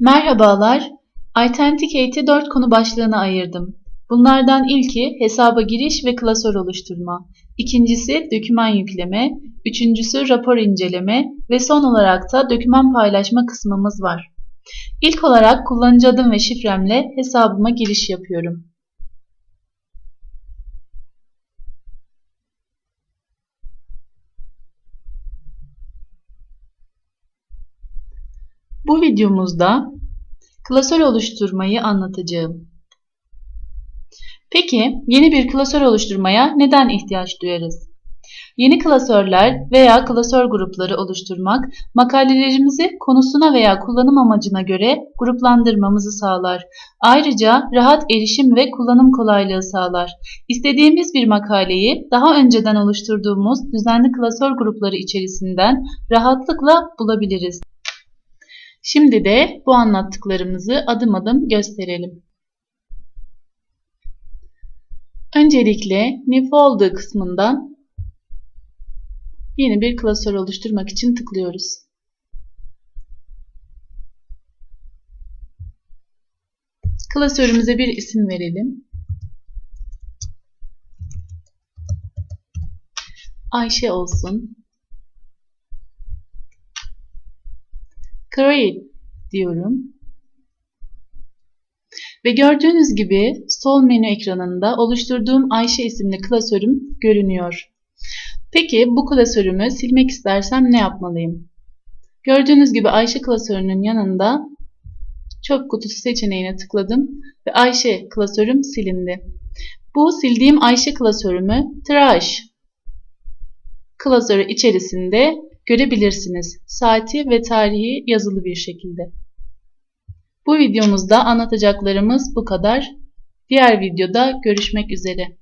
Merhabalar, Authenticate'i 4 konu başlığına ayırdım. Bunlardan ilki hesaba giriş ve klasör oluşturma, ikincisi doküman yükleme, üçüncüsü rapor inceleme ve son olarak da doküman paylaşma kısmımız var. İlk olarak kullanıcı adım ve şifremle hesabıma giriş yapıyorum. Bu videomuzda klasör oluşturmayı anlatacağım. Peki yeni bir klasör oluşturmaya neden ihtiyaç duyarız? Yeni klasörler veya klasör grupları oluşturmak makalelerimizi konusuna veya kullanım amacına göre gruplandırmamızı sağlar. Ayrıca rahat erişim ve kullanım kolaylığı sağlar. İstediğimiz bir makaleyi daha önceden oluşturduğumuz düzenli klasör grupları içerisinden rahatlıkla bulabiliriz. Şimdi de bu anlattıklarımızı adım adım gösterelim. Öncelikle New Folder kısmından yeni bir klasör oluşturmak için tıklıyoruz. Klasörümüze bir isim verelim. Ayşe olsun. Create diyorum. Ve gördüğünüz gibi sol menü ekranında oluşturduğum Ayşe isimli klasörüm görünüyor. Peki bu klasörümü silmek istersem ne yapmalıyım? Gördüğünüz gibi Ayşe klasörünün yanında çöp kutusu seçeneğine tıkladım ve Ayşe klasörüm silindi. Bu sildiğim Ayşe klasörümü Trash klasörü içerisinde görebilirsiniz. Saati ve tarihi yazılı bir şekilde. Bu videomuzda anlatacaklarımız bu kadar. Diğer videoda görüşmek üzere.